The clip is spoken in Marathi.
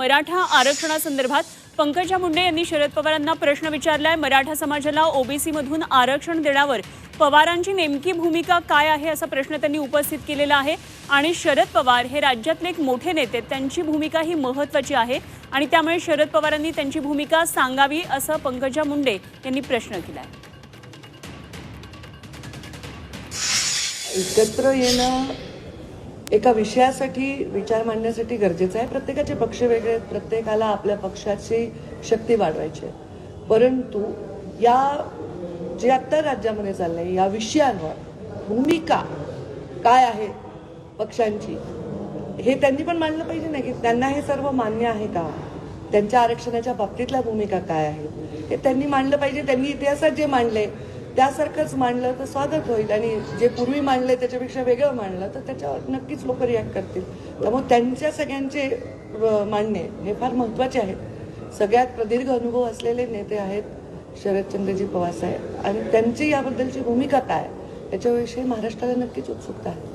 मराठा आरक्षणासंदर्भात पंकजा मुंडे यांनी शरद पवारांना प्रश्न विचारलाय. मराठा समाजाला ओबीसीमधून आरक्षण देण्यावर पवारांची नेमकी भूमिका काय आहे असा प्रश्न त्यांनी उपस्थित केलेला आहे. आणि शरद पवार हे राज्यातले एक मोठे नेते त्यांची भूमिका ही महत्वाची आहे. आणि त्यामुळे शरद पवारांनी त्यांची भूमिका सांगावी असं पंकजा मुंडे यांनी प्रश्न केलाय. एकत्र येणं एका विषयासाठी विचार मांडण्यासाठी गरजेचं आहे. प्रत्येकाचे पक्ष वेगळे आहेत. प्रत्येकाला आपल्या पक्षाची शक्ती वाढवायची आहे. परंतु या जे आत्ता राज्यामध्ये चाललंय या विषयांवर भूमिका काय आहे पक्षांची हे त्यांनी पण मांडलं पाहिजे ना की त्यांना हे सर्व मान्य आहे का? त्यांच्या आरक्षणाच्या बाबतीतल्या भूमिका काय आहेत? हे त्यांनी मांडलं पाहिजे. त्यांनी इतिहासात जे मांडले त्यासारखंच मांडलं तर स्वागत होईल आणि जे पूर्वी मांडले त्याच्यापेक्षा वेगळं मांडलं तर त्याच्यावर नक्कीच लोक रिॲक्ट करतील. त्यामुळे त्यांच्या सगळ्यांचे मांडणे हे फार महत्त्वाचे आहेत. सगळ्यात प्रदीर्घ अनुभव असलेले नेते आहेत शरदचंद्रजी पवार साहेब आणि त्यांची याबद्दलची भूमिका काय? याच्याविषयी महाराष्ट्राला नक्कीच उत्सुकता आहे.